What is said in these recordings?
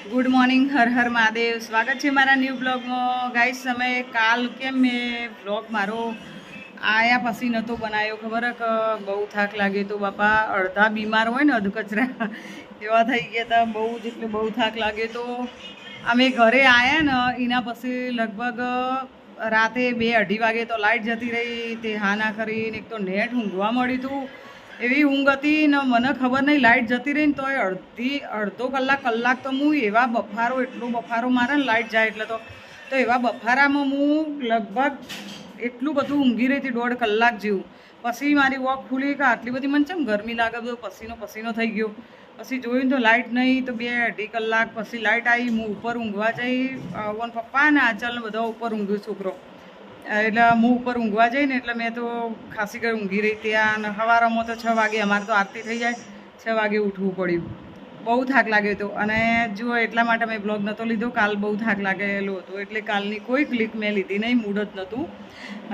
Good morning, Har Har Mahadev. સ્વાગત છે મારા ન્યૂ બ્લોગમાં. ગાઈસ તમે કાલ કેમ મેં બ્લોગ મારો આયા પછી નહોતો બનાવ્યો ખબર કે, બહુ થાક લાગ્યો તો બાપા, અડધા બીમાર હોય ને અધકચરા, એવા થઈ ગયા હતા બહુ જ એટલે બહુ થાક લાગ્યો તો. અમે ઘરે આવ્યા ને, એના પછી લગભગ રાતે બે અઢી વાગે તો લાઇટ જતી રહી. તે હા ના કરીને એક તો નેટ ઊંઘવા મળ્યું હતું. એવી ઊંઘ હતી ને, મને ખબર નહીં લાઇટ જતી રહી ને તોય અડધી, અડધો કલાક કલાક તો હું એવા બફારો, એટલો બફારો મારે ને લાઇટ જાય એટલે તો. તો એવા બફારામાં હું લગભગ એટલું બધું ઊંઘી રહી હતી, દોઢ કલાક જેવું. પછી મારી વોક ખુલી કે આટલી બધી મને ચમ ગરમી લાગે બધો? પસીનો પસીનો થઈ ગયો. પછી જોયું તો લાઇટ નહીં, તો બે અઢી કલાક પછી લાઇટ આવી હું ઉપર ઊંઘવા જઈ વન પપ્પા ને આચલને બધા ઉપર ઊંઘ્યું, છોકરો. એટલે હું ઉપર ઊંઘવા જઈને એટલે મેં તો ખાસી કરી ઊંઘી રહી. ત્યાં અને સવારમાં તો છ વાગે અમારે તો આરતી થઈ જાય. છ વાગે ઉઠવું પડ્યું. બહુ થાક લાગ્યો હતો. અને જુઓ એટલા માટે મેં બ્લોગ નહોતો લીધો. કાલ બહુ થાક લાગેલો હતો. એટલે કાલની કોઈ ક્લિક મેં લીધી નહીં મૂડ જ નહોતું.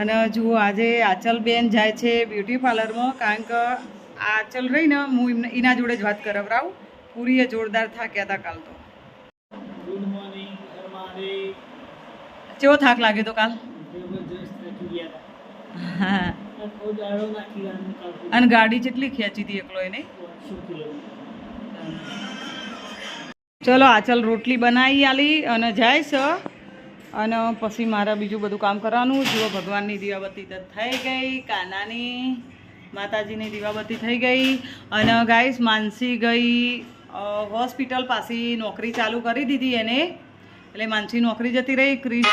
અને જુઓ આજે આચલબેન જાય છે બ્યુટી પાર્લરમાં કારણ કે આચલ રહીને હું એના જોડે જ વાત કરાવરાવું. પૂરીએ જોરદાર થાક્યા હતા કાલ તો. કેવો થાક લાગ્યો તો કાલ જબરજસ્ત થાકી ગયા હા હતા આખો દાડો નાખી આનું કાપું અને ગાડી જેટલી ખેંચી હતી એકલો એને ચલો, આ ચલો આચલ રોટલી બનાવી આલી અને જાય છે અને પછી મારે બીજું બધું કામ કરવાનું. જુઓ, ભગવાનની દીવાબત્તી તો થઈ ગઈ, કાનાની માતાજીની દીવાબત્તી થઈ ગઈ. અને ગાઈસ, માનસી ગઈ હોસ્પિટલ પાસે નોકરી ચાલુ કરી દીધી એને. એટલે માનસી નોકરી જતી રહી ક્રિસ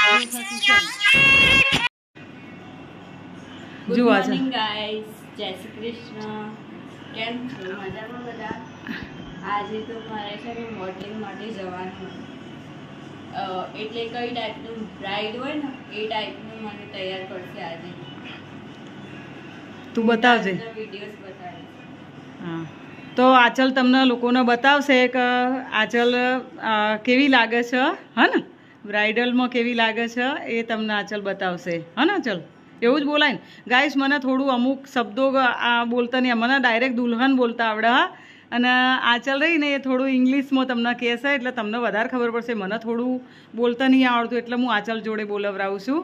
જુઓ છે ગાઈસ જય શ્રી કૃષ્ણ. કેમ છો? મજામાં બધા? આજે તો મારે છે ને મોડલિંગ માટે જવાનું. એટલે કઈ ટાઈપનું બ્રાઇડ હોય ને એ ટાઈપનું મને તૈયાર કરશે આજે. તું બતાવજે. વિડીયોઝ બતાવીશ. હા. તો આચલ તમને લોકોને બતાવશે કે આચલ કેવી લાગે છે હા ને? બ્રાઇડલમાં કેવી લાગે છે એ તમને આચલ બતાવશે. હા ને આચલ? એવું જ બોલાય ને. ગાઈસ મને થોડું અમુક શબ્દો આ બોલતા નહીં. મને ડાયરેક્ટ દુલ્હન બોલતા આવડે, હા. અને આચલ રહીને એ થોડું ઇંગ્લિશમાં તમને કહેશે, એટલે તમને વધારે ખબર પડશે. મને થોડું બોલતા નહીં આવડતું, એટલે હું આચલ જોડે બોલવરાવું છું.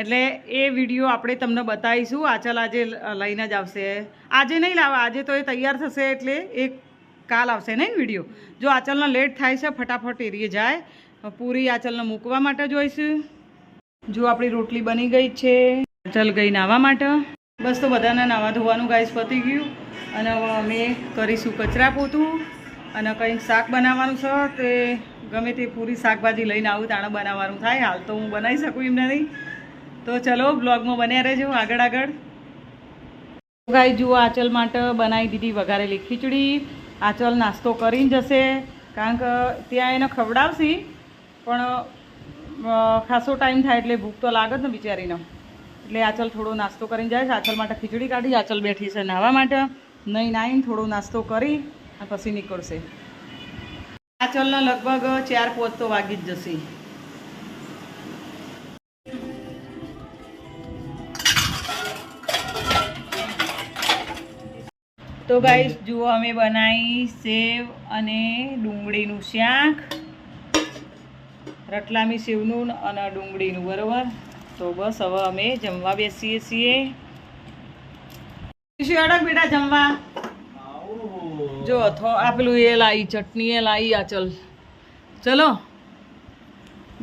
એટલે એ વીડિયો આપણે તમને બતાવીશું. આચલ આજે લઈને જ આવશે. આજે નહીં લાવે, આજે તો એ તૈયાર થશે એટલે એ કાલ આવશે નહીં વીડિયો. જો આચલનો લેટ થાય છે, ફટાફટ એરીએ જાય. પૂરી આચલને મૂકવા માટે જોઈશું જો આપણી રોટલી બની ગઈ છે. આચલ ગઈ નાહવા માટે. બસ તો બધાને નાવા ધોવાનું ગાઈસ પતી ગયું. અને અમે કરીશું કચરા પોતું અને કંઈક શાક બનાવવાનું છે તે ગમે તે પૂરી શાકભાજી લઈને આવું, તાણે બનાવવાનું થાય. હાલ તો હું બનાવી શકું એમ નથી તો ચલો બ્લોગમાં બન્યા રહેજો આગળ આગળ. ગાઈ જુઓ આચલ માટે બનાવી દીધી વઘારેલી ખીચડી. આચલ નાસ્તો કરીને જશે. કારણ કે ત્યાં એને ખવડાવશી, પણ ખાસો ટાઈમ થાય એટલે ભૂખ તો લાગે જ ને બિચારીને. એટલે આચલ થોડો નાસ્તો કરીને જાય છે. આચલ માટે ખીચડી કાઢી, આચલ બેઠી છે નાહવા માટે. નહીં નાહીને થોડો નાસ્તો કરી પછી નીકળશે. આચલને લગભગ ચાર પોત તો વાગી જ જશે. તો ગાઈસ જુઓ અમે બનાવી સેવ અને ડુંગળીનું શાક. રટલામી સેવનું અને ડુંગળીનું, બરોબર? તો બસ હવે અમે જમવા બેસીએ છીએ. બેટા જમવા. જો આ પેલું એ લાવી ચટણી એ લાવી આ ચલ ચલો.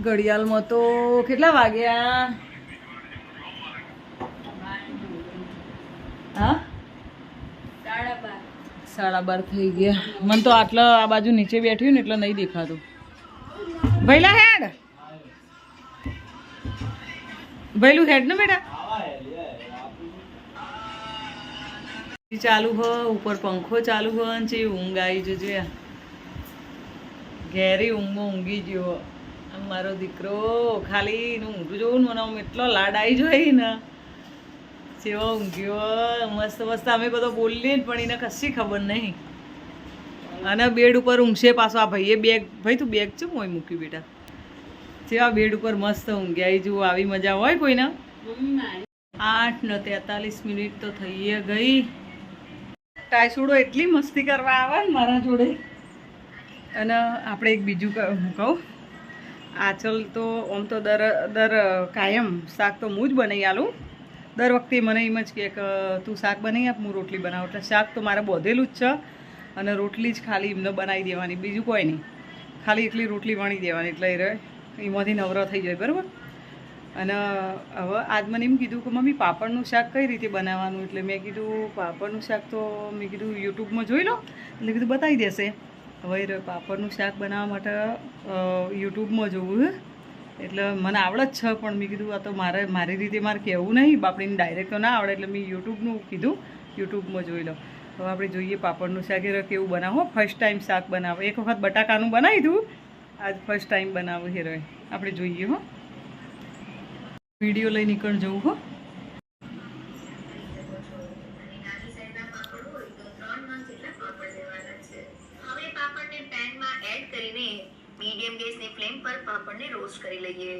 ઘડિયાળમાં તો કેટલા વાગ્યા? હા? સાડા બાર થઈ ગયા. મને તો આટલા આ બાજુ નીચે બેઠ્યું ને એટલે નહીં દેખાતું. ભૈલા હેડ. ભૈલું હેડ ને બેટા ચાલુ હ, ઉપર પંખો ચાલુ હ છે ઊંઘ આવી જજો ઘેરી ઊંઘો ઊંઘી ગયો. આમ મારો દીકરો ખાલી ઊંઘું જોવું ને મને આમ એટલો લાડ આવી જોઈ ને. સેવો ઊંઘ્યો, મસ્ત મસ્ત અમે બધો બોલીએ પણ એને કશી ખબર નહીં. અને બેડ ઉપર ઊંઘશે પાછો આ ભાઈએ બેગ ભાઈ તું બેગ ચમ હોય મૂક્યું બેટા? જેવા બેડ ઉપર મસ્ત ઊંઘ્યાઈ જુઓ આવી મજા હોય કોઈને? આઠ ને તેતાલીસ મિનિટ તો થઈ ગઈ. ટાઈસુડો એટલી મસ્તી કરવા આવે ને મારા જોડે? અને આપણે એક બીજું હું કહું? આચલ તો આમ તો દર દર કાયમ શાક તો હું જ બનાવી આલું. દર વખતે મને એમ જ કે તું શાક બનાવી આપ હું રોટલી બનાવું. એટલે શાક તો મારે બોધેલું જ છે અને રોટલી જ ખાલી એમને બનાવી દેવાની બીજું કોઈ નહીં. ખાલી એટલી રોટલી વણી દેવાની એટલે એ રહે. એમાંથી નવરો થઈ જાય, બરાબર? અને હવે આજ મને એમ કીધું કે, મમ્મી, પાપડનું શાક કઈ રીતે બનાવવાનું? એટલે મેં કીધું, પાપડનું શાક તો, મેં કીધું, યુટ્યુબમાં જોઈ લો. એટલે કીધું, બતાવી દેશે. હવે પાપડનું શાક બનાવવા માટે યુટ્યુબમાં જોવું એટલે મને આવડે જ છે, પણ મેં કીધું, આ તો મારે, મારી રીતે મારે કહેવું નહીં. બાપડીને ડાયરેક્ટ તો ના આવડે. એટલે મેં યુટ્યુબનું કીધું, યુટ્યુબમાં જોઈ લો. હવે આપણે જોઈએ પાપડનું શાક, એ કેવું બનાવો? ફર્સ્ટ ટાઈમ શાક બનાવો. એક વખત બટાકાનું બનાવી દઉં આજ ફર્સ્ટ ટાઈમ બનાવું હેરો આપણે જોઈએ હો. વીડિયો લઈ નીકળ જવું હો. નાની પાપડ હોય તો ત્રણ નંગ પાપડ લેવાના છે હવે પાપડને પેનમાં એડ કરીને મીડિયમ ગેસની ફ્લેમ પર પાપડને રોસ્ટ કરી લઈએ.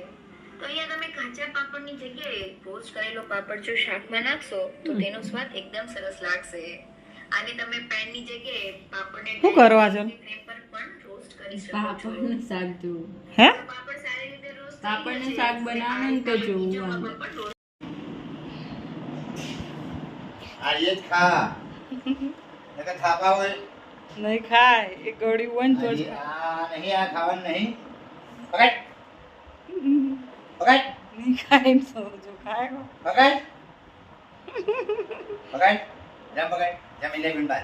તો અહીંયા તમે કાચા પાપડની જગ્યાએ રોસ્ટ કરેલો પાપડ જો શાકમાં નાખશો તો તેનો સ્વાદ એકદમ સરસ લાગશે. આને તમે પેનની જગ્યાએ પાપડને શું કરવા છે? પેપર પણ રોસ્ટ કરી શકો છો. પાપડનું શાક જો હે? પાપડ સારી રીતે રોસ્ટ પાપડનું શાક બનાવવાનું તો જોવું આ એ જ ખા. નકર થાપા હોય. નહીં ખાય. એ ગોળી હોય તો આ નહીં આ ખાવાનું નહીં. પકડ. પકડ. નહીં ખાય એમ સમજો જો ખાય. પકડ. પકડ. જામ પકડ જામ ઇલે ગુણ બાર.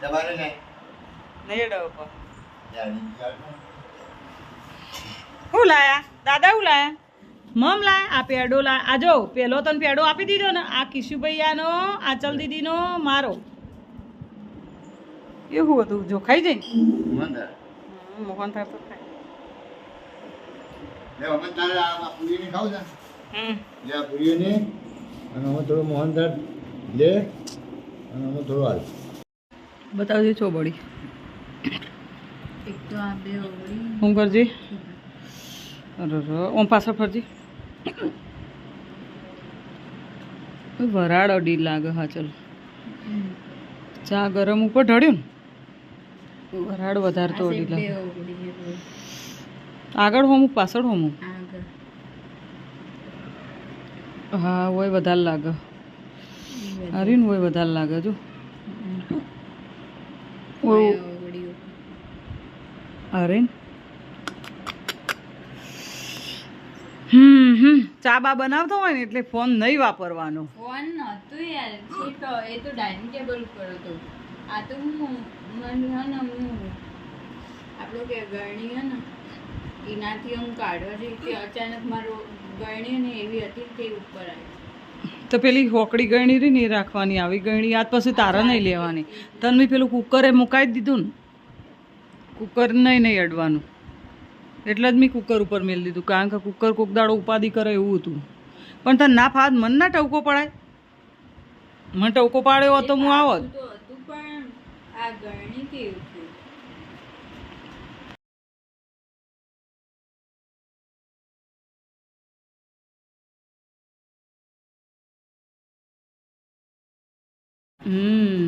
દબાનું ને. નહીં જામ શું લાયા? દાદા હું લાયા? મમ લાયા? આ પેડો લાય. આ જો પેલો તને પેડો આપી દીધો ને આ કિશુભૈયાનો આચલ દીદીનો મારો. એવું હતું? જો ખાઈ જઈ. મોહન થાય તો ખાય લે અમે તારે આ પૂરીને ખાવ છે? હમ. લે આ પૂરીઓને. અને હું થોડું મોહનદાર લે. અને અમે થોડું હાલ બતાવજે ચોબડી એક તો આ બે હું કરજે? ઓમ પાછળ ફરજી. વરાળ અડી લાગે હા ચલ. ચા ગરમ ઉપર ઢળ્યું ને? વરાળ વધારે તો અડી લાગે. આગળ હોમું પાછળ હોમું? હા હોય વધારે લાગે. અરે ને હોય વધારે લાગે જો. હમ હમ. ચા બા બનાવતો હોય ને એટલે ફોન નહીં વાપરવાનો. ફોન નહોતું યાર. એ તો એ તો ડાઇનિંગ ટેબલ ઉપર હતો. આ તો હું મને હે ને હું આપણું કે ગરણી હે ને એનાથી હું કાઢવા જઈ કે અચાનક મારો ગરણી ને એવી હતી તે ઉપર આવી. તો પેલી હોકડી ગણી રહી નહીં રાખવાની, આવી ગણી આજ પછી તારે નહીં લેવાની. તને બી પેલું કુકરે મુકાઈ દીધું ને? કુકર નહીં નહીં અડવાનું. એટલે જ મેં કુકર ઉપર મેળ દીધું, કારણ કે કુકર કોક દાડો ઉપાધિ કરે એવું હતું. પણ તને ના ફાદ મન ના ટવકો પડાય? મને ટવકો પાડ્યો હતો હું આવત. પણ આ ગરણી કેવું હમ.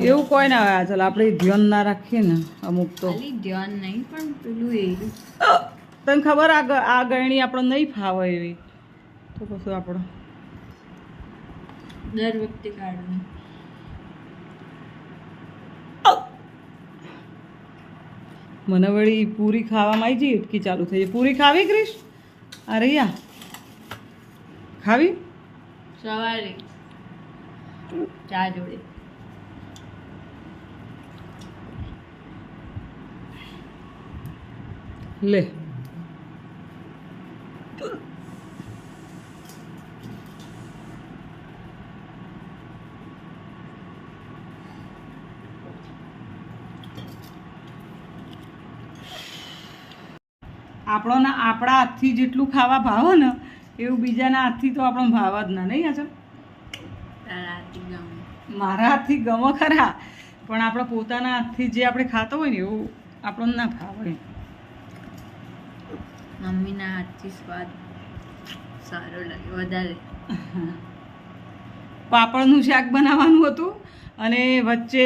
એવું કોઈ ના આવે ચાલ આપણે ધ્યાન ના રાખીએ ને અમુક તો. ધ્યાન નહીં પણ પેલું એ. તને ખબર આ આ ગરણી આપણે નહીં ફાવે એવી? તો પછી આપણો દર વખતે કાઢવું. મને વળી પૂરી ખાવામાં આવી જઈ ઉટકી ચાલુ થઈ પૂરી ખાવી ક્રિશ? અરે યા ખાવી? સવારે. ચા જોડે. લે. આપણોના આપણા હાથથી જેટલું ખાવા ભાવે ને એવું બીજાના હાથથી તો આપણો ભાવ જ ના નહીં ગમે મારા હાથથી ગમો ખરા પણ આપણા પોતાના હાથથી જે આપણે ખાતો હોય ને એવું આપણને ના ભાવે મમ્મીના હાથથી સ્વાદ સારો લાગે વધારે. પાપડનું શાક બનાવવાનું હતું અને વચ્ચે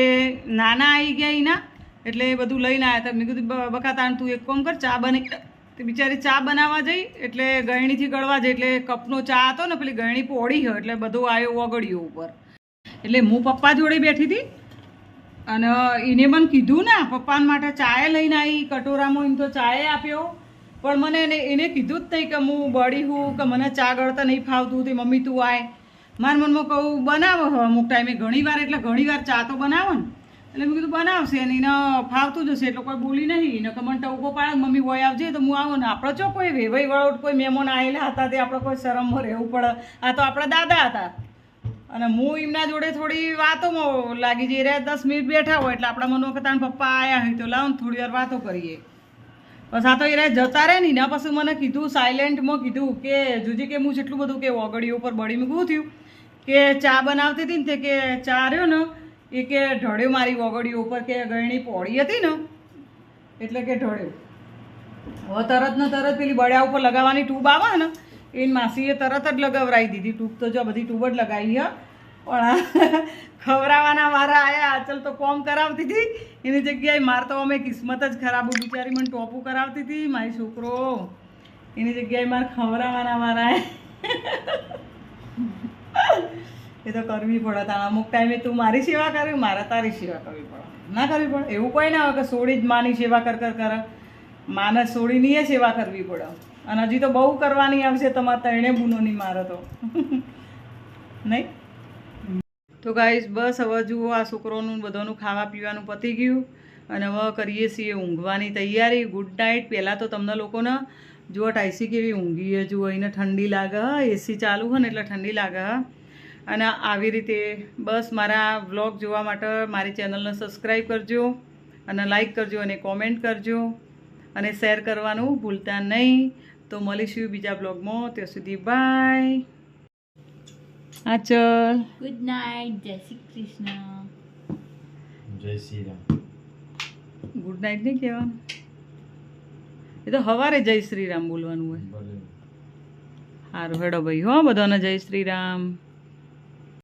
નાના આવી ગયા એના એટલે બધું લઈને આવ્યા હતા. મેં કીધું બકા તાણ તું એક કોમ કર ચા બની. તે બિચારી ચા બનાવવા જઈ એટલે ગળણીથી ગળવા જઈ એટલે કપનો ચા હતો ને પેલી ગળણી પોડી હોય એટલે બધું આવ્યો ઓગળ્યો ઉપર. એટલે હું પપ્પા જોડે બેઠી હતી અને એને મને કીધું, ને, પપ્પાને માટે ચાય લઈને આવી કટોરામાં એમ તો ચાય આપ્યો. પણ મને એને એને કીધું જ નહીં કે હું બળી હું, કે મને ચા ગળતા નહીં ફાવતું, તે મમ્મી તું આય. મારા મનમાં કહું, બનાવો હવે અમુક ટાઈમે, ઘણી વાર એટલે ઘણી વાર ચા તો બનાવો ને. એટલે મેં કીધું, બનાવશે અને એને ફાવતું જશે, એટલે કોઈ બોલી નહીં. એને કે મને ટવકો પાડે મમ્મી હોય આવજે, તો હું આવું ને. આપણે જો કોઈ વેવાઈ વાળો કોઈ મહેમાન આવેલા હતા, તે આપણે કોઈ શરમમાં રહેવું પડે. આ તો આપણા દાદા હતા. અને હું એમના જોડે થોડી વાતોમાં લાગી જઈ રહ્યા દસ મિનિટ બેઠા હોય એટલે આપણા મનમાં તારા પપ્પા આવ્યા હોય તો લાવો ને થોડી વાર વાતો કરીએ. પછી આ તો એ જતા રહે ને, એના પછી મને કીધું સાયલેન્ટમાં કીધું કે, જુજી કે હું જેટલું બધું કે ઓગળીઓ ઉપર બળી મૂકવું થયું કે ચા બનાવતી હતી ને તે કે ચા રહ્યો ને, એ કે ઢળ્યો મારી ઓગળીઓ ઉપર કે ગળણી પોળી હતી ને, એટલે કે ઢળ્યો. હવે તરત ને તરત પેલી બળ્યા ઉપર લગાવવાની ટ્યુબ આવે ને એ માસીએ તરત જ લગાવરાઈ દીધી. ટૂંક તો જો બધી ટૂબ જ લગાવી હ. પણ ખવરાવાના મારા આયા. અચલ તો કોમ કરાવતી હતી. એની જગ્યાએ માર તો અમે કિસ્મત જ ખરાબ બિચારી મને ટોપું કરાવતી હતી. મારી છોકરો. એની જગ્યાએ મારે ખવડાવવાના મારા એ તો કરવી પડે. તારા અમુક ટાઈમે તું મારી સેવા કરવી મારે તારી સેવા કરવી પડે. ના કરવી પડે. એવું કોઈ ના હોય કે સોડી જ માની સેવા કર કર, કરે. માને સોડીની સેવા કરવી પડે. અને હજી તો બહુ કરવાની આવશે તમારે ત્રણે બુનોની મારે તો. નહીં? તો ગાઈઝ બસ હવે જુઓ આ છોકરોનું બધાનું ખાવા પીવાનું પતી ગયું. અને હવે કરીએ છીએ ઊંઘવાની તૈયારી. ગુડ નાઇટ પહેલાં તો તમને લોકોને જુઓ ટાઈસી કેવી ઊંઘીએ જુઓ એને ઠંડી લાગે એસી ચાલુ હોય ને એટલે ઠંડી લાગે. અને આવી રીતે બસ મારા વ્લોગ જોવા માટે મારી ચેનલને સબસ્ક્રાઈબ કરજો અને લાઈક કરજો અને કોમેન્ટ કરજો. અને શેર કરવાનું ભૂલતા નહીં. તો મળીશું બીજા બ્લોગમાં. ત્યાં સુધી બાય આ ચલ. ગુડ નાઇટ જય શ્રી કૃષ્ણ. જય શ્રી રામ. ગુડ નાઇટ નહીં કહેવાનું. એ તો સવારે જય શ્રી રામ બોલવાનું હોય. સારું હેડો ભાઈ. હો બધાને જય શ્રી રામ.